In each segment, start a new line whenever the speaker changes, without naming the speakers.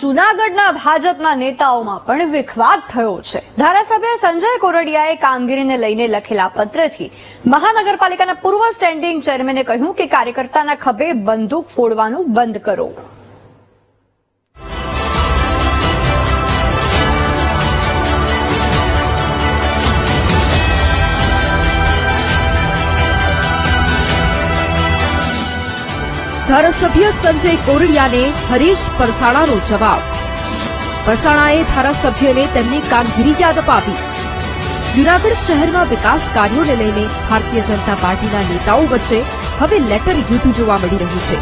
જૂનાગઢના ભાજપના નેતાઓમાં પણ વિખવાદ થયો છે. ધારાસભ્ય સંજય કોરડિયાએ કામગીરીને લઈને લખેલા પત્રથી મહાનગરપાલિકાના પૂર્વ સ્ટેન્ડિંગ ચેરમેને કહ્યું કે કાર્યકર્તાના ખભે બંદૂક ફોડવાનું બંધ કરો.
ધારાસભ્ય સંજય કોરડિયાને હરીશ પરસાણાનો જવાબ. પરસાણાએ ધારાસભ્યને તેમની કામગીરી યાદ અપાવી. જૂનાગઢ શહેરમાં વિકાસ કાર્યોને લઈને ભારતીય જનતા પાર્ટીના નેતાઓ વચ્ચે હવે લેટર યુદ્ધ જોવા મળી રહ્યું છે.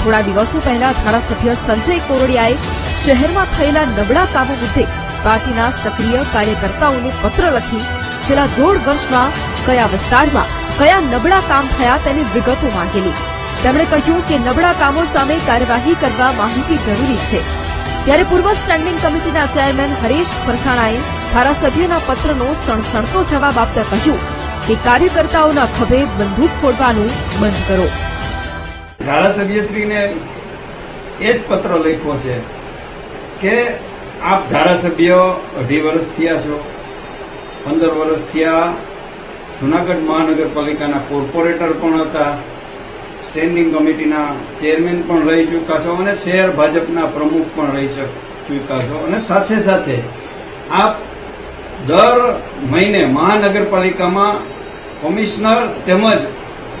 થોડા દિવસો પહેલા ધારાસભ્ય સંજય કોરડિયાએ શહેરમાં થયેલા નબળા કામો મુદ્દે પાર્ટીના સક્રિય કાર્યકર્તાઓને પત્ર લખી છેલ્લા દોઢ વર્ષમાં કયા વિસ્તારમાં કયા નબળા કામ થયા તેની વિગતો માંગેલી. તેમણે કહ્યું કે નબળા કામો સામે કાર્યવાહી કરવા માહિતી જરૂરી છે. ત્યારે પૂર્વ સ્ટેન્ડિંગ કમિટીના ચેરમેન હરીશ ફરસાણાએ ધારાસભ્યના પત્રનો સણસણતો જવાબ આપતા કહ્યું કે કાર્યકર્તાઓના ખભે બંદૂક ફોડવાનું બંધ કરો.
ધારાસભ્યશ્રીને એ જ પત્ર લખ્યો છે કે આપ ધારાસભ્ય અઢી વર્ષ થયા છો. પંદર વર્ષ થયા. જુનાગઢ મહાનગરપાલિકાના કોર્પોરેટર પણ હતા. સ્ટેન્ડિંગ કમિટીના ચેરમેન પણ રહી ચૂક્યા છો અને શહેર ભાજપના પ્રમુખ પણ રહી ચૂક- ચૂક્યા છો. અને સાથે સાથે આપ દર મહિને મહાનગરપાલિકામાં કમિશનર તેમજ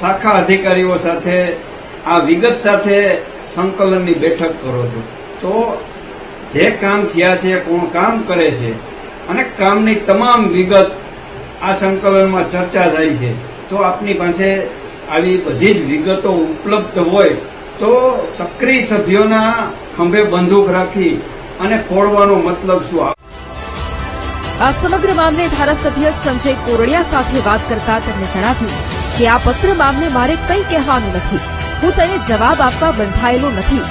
શાખા અધિકારીઓ સાથે આ વિગત સાથે સંકલનની બેઠક કરો છો. તો જે કામ થયા છે, કોણ કામ કરે છે અને કામની તમામ વિગત આ સંકલનમાં ચર્ચા થાય છે. તો આપની પાસે આવી બધી જ વિગતો ઉપલબ્ધ હોય તો સક્રિય સભ્યોના ખંભે બંદૂક રાખી અને ફોડવાનો મતલબ શું
આ સમગ્ર મામલે ધારાસભ્ય સંજય કોરડિયા સાથે વાત કરતા તેમણે જણાવ્યું કે આ પત્ર મામલે મારે કંઈ કહેવાનું નથી. હું તેને જવાબ આપવા બંધાયેલો નથી.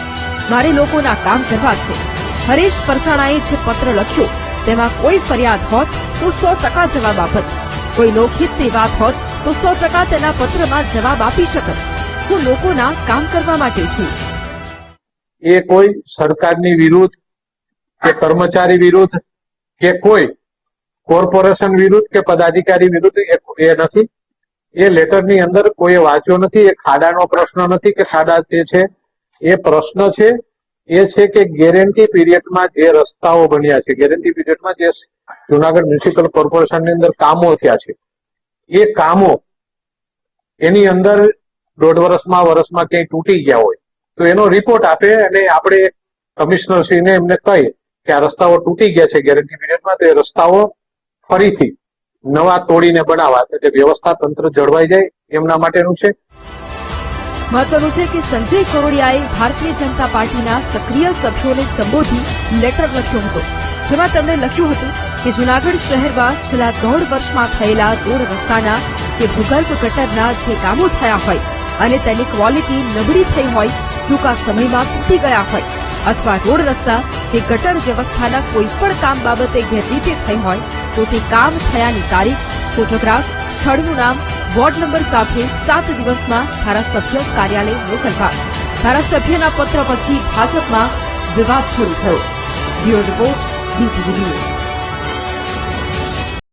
મારે લોકોના કામ કરવા છે. હરીશ પરસાણાએ જે પત્ર લખ્યો, તેમાં કોઈ ફરિયાદ હોત તો સો ટકા જવાબ આપત. કોઈ લોકહિતની વાત હોત તો સો ટકા તેના પત્રમાં જવાબ આપી શકે હું લોકોના કામ કરવા માટે છું.
એ કોઈ સરકારની વિરુદ્ધ કે કર્મચારી વિરુદ્ધ કે કોઈ કોર્પોરેશન વિરુદ્ધ કે પદાધિકારી વિરુદ્ધ એ નથી. એ લેટરની અંદર કોઈ વાંચ્યો નથી, એ ખાડાનો પ્રશ્ન નથી કે ખાડા તે છે, એ પ્રશ્ન છે. એ છે કે ગેરંટી પીરિયડમાં જે રસ્તાઓ બન્યા છે, ગેરંટી પીરિયડમાં જે જુનાગઢ મ્યુનિસિપલ કોર્પોરેશનની અંદર કામો થયા છે એ કામો એની અંદર દોઢ વર્ષમાં વર્ષમાં ક્યાંય તૂટી ગયા હોય, તો એનો રિપોર્ટ આપે અને આપણે કમિશનરશ્રીને એમને કહીએ કે આ રસ્તાઓ તૂટી ગયા છે ગેરંટી પીરિયડમાં તો એ રસ્તાઓ ફરીથી નવા તોડીને બનાવવા, એટલે વ્યવસ્થા તંત્ર જળવાઈ જાય, એમના માટેનું છે.
મહત્વનું છે કે સંજય કોરોડિયાએ ભારતીય જનતા પાર્ટીના સક્રિય સભ્યોને સંબોધી લેટર લખ્યો હતો. જેમાં તેમણે લખ્યું હતું કે જૂનાગઢ શહેરમાં છેલ્લા દોઢ વર્ષમાં થયેલા રોડ રસ્તાના કે ભૂગર્ભ ગટરના જે કામો થયા હોય અને તેની ક્વોલિટી નબળી થઈ હોય, ટૂંકા સમયમાં તૂટી ગયા હોય અથવા રોડ રસ્તા કે ગટર વ્યવસ્થાના કોઈ પણ કામ બાબતે ગેરરીતે થઈ હોય, તો તે કામ થયાની તારીખ, ફોટોગ્રાફ, સ્થળનું નામ, વોર્ડ નંબર સાથે સાત દિવસમાં ધારાસભ્ય કાર્યાલય મોકલવા. ધારાસભ્યના પત્ર પછી ભાજપમાં વિવાદ શરૂ થયો. Bureau report BTV News.